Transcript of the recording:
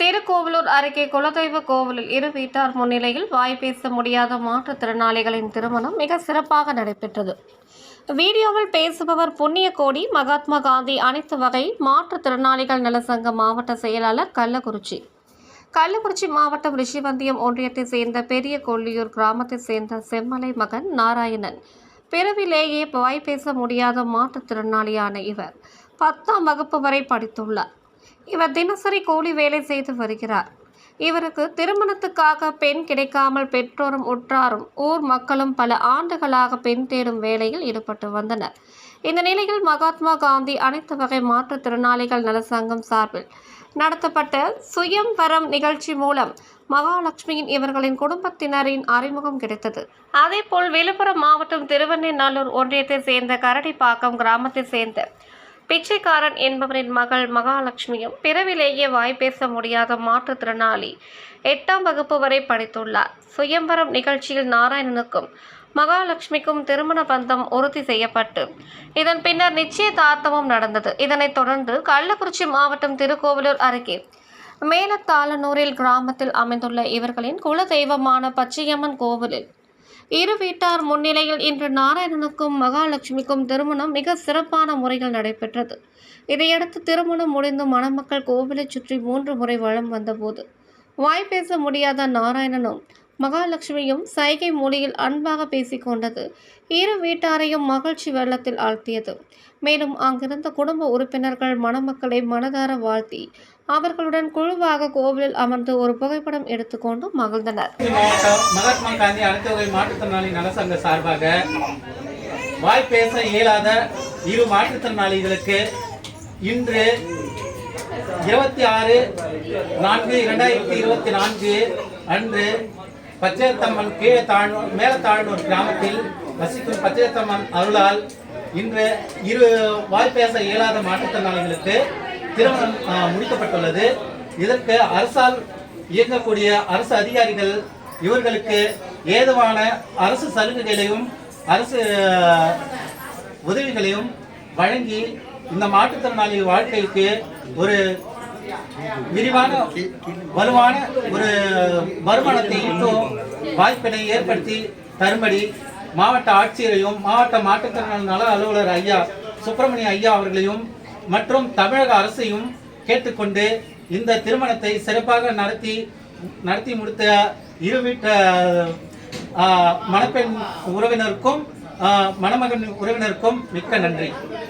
திருக்கோவிலூர் அருகே குலதெய்வ கோவிலில் இரு வீட்டார் முன்னிலையில் வாய் பேச முடியாத மாற்றுத்திறனாளிகளின் திருமணம் மிக சிறப்பாக நடைபெற்றது. வீடியோவில் பேசுபவர் புண்ணியகோடி மகாத்மா காந்தி அனைத்து வகை மாற்றுத்திறனாளிகள் நலசங்க மாவட்ட செயலாளர் கள்ளக்குறிச்சி. கள்ளக்குறிச்சி மாவட்டம் ரிஷிவந்தியம் ஒன்றியத்தைச் சேர்ந்த பெரிய கொள்ளியூர் கிராமத்தைச் சேர்ந்த செம்மலை மகன் நாராயணன். பிறவிலேயே வாய் பேச முடியாத மாற்றுத்திறனாளியான இவர் பத்தாம் வகுப்பு வரை படித்துள்ளார். இவர் தினசரி கூலி வேலை செய்து வருகிறார். இவருக்கு திருமணத்துக்காக பெண் கிடைக்காமல் பெற்றோரும் உற்றாரும் ஊர் மக்களும் பல ஆண்டுகளாக பெண் தேடும் வேலையில் ஈடுபட்டு வந்தனர். இந்த நிலையில் மகாத்மா காந்தி அனைத்து வகை மாற்றுத்திறனாளிகள் நல சங்கம் சார்பில் நடத்தப்பட்ட சுயம்வரம் நிகழ்ச்சி மூலம் மகாலட்சுமியின் இவர்களின் குடும்பத்தினரின் அறிமுகம் கிடைத்தது. அதேபோல் விழுப்புரம் மாவட்டம் திருவெண்ணெய்நல்லூர் ஒன்றியத்தைச் சேர்ந்த கரடிப்பாக்கம் கிராமத்தைச் சேர்ந்த பிச்சைக்காரன் என்பவரின் மகள் மகாலட்சுமியும் பிறவிலேயே வாய் பேச முடியாத மாற்றுத்திறனாளி. எட்டாம் வகுப்பு வரை படித்துள்ளார். சுயம்பரம் நிகழ்ச்சியில் நாராயணனுக்கும் மகாலட்சுமிக்கும் திருமண பந்தம் உறுதி செய்யப்பட்டு இதன் பின்னர் நிச்சயதார்த்தமும் நடந்தது. இதனைத் தொடர்ந்து கள்ளக்குறிச்சி மாவட்டம் திருக்கோவிலூர் அருகே மேலத்தாளனூரில் கிராமத்தில் அமைந்துள்ள இவர்களின் குல தெய்வமான பச்சையம்மன் கோவிலில் இரு வீட்டார் முன்னிலையில் இன்று நாராயணனுக்கும் மகாலட்சுமிக்கும் திருமணம் மிக சிறப்பான முறையில் நடைபெற்றது. இதையடுத்து திருமணம் முடிந்து மணமக்கள் கோவிலை சுற்றி மூன்று முறை வளம் வந்தபோது வாய் பேச முடியாத நாராயணனும் மகாலட்சுமியும் சைகை மொழியில் அன்பாக பேசிக்கொண்டது இரு வீட்டாரையும் மகிழ்ச்சி வெள்ளத்தில் ஆழ்த்தியது. மேலும் அங்கிருந்த குடும்ப உறுப்பினர்கள் மணமக்களை மனதார வாழ்த்தி அவர்களுடன் குழுவாக கோவிலில் அமர்ந்து ஒரு புகைப்படம் எடுத்துக்கொண்டு மகிழ்ந்தனர். மகாத்மா காந்தி அடுத்தவகை மாற்றுத்திறனாளி நலசங்க சார்பாக வாய் பேச இயலாத இரு மாற்றுத்திறனாளிகளுக்கு இன்று இருபத்தி ஆறு நான்கு இரண்டாயிரத்தி இருபத்தி நான்கு அன்று பச்சையத்தம்மன் கீழே தாழ்நூர் மேல கிராமத்தில் வசிக்கும் பச்சையத்தம்மன் அருளால் இன்று இரு வாய் பேச இயலாத மாற்றுத்திறனாளிகளுக்கு திருமணம் முடிக்கப்பட்டுள்ளது. இதற்கு அரசால் இயங்கக்கூடிய அரசு அதிகாரிகள் இவர்களுக்கு ஏதுவான அரசு சலுகைகளையும் அரசு உதவிகளையும் வழங்கி இந்த மாற்றுத்திறனாளி வாழ்க்கைக்கு ஒரு விரிவான வலுவான ஒரு வருமானத்தை ஈட்டும் வாய்ப்பினை ஏற்படுத்தி தரும்படி மாவட்ட ஆட்சியரையும் மாவட்ட மாற்றுத்திறனாளர் நல அலுவலர் ஐயா சுப்பிரமணிய ஐயா அவர்களையும் மற்றும் தமிழக அரசையும் கேட்டுக்கொண்டு இந்த திருமணத்தை சிறப்பாக நடத்தி நடத்தி முடித்த இரு வீட்ட மணப்பெண் உறவினருக்கும் மணமகன் உறவினருக்கும் மிக்க நன்றி.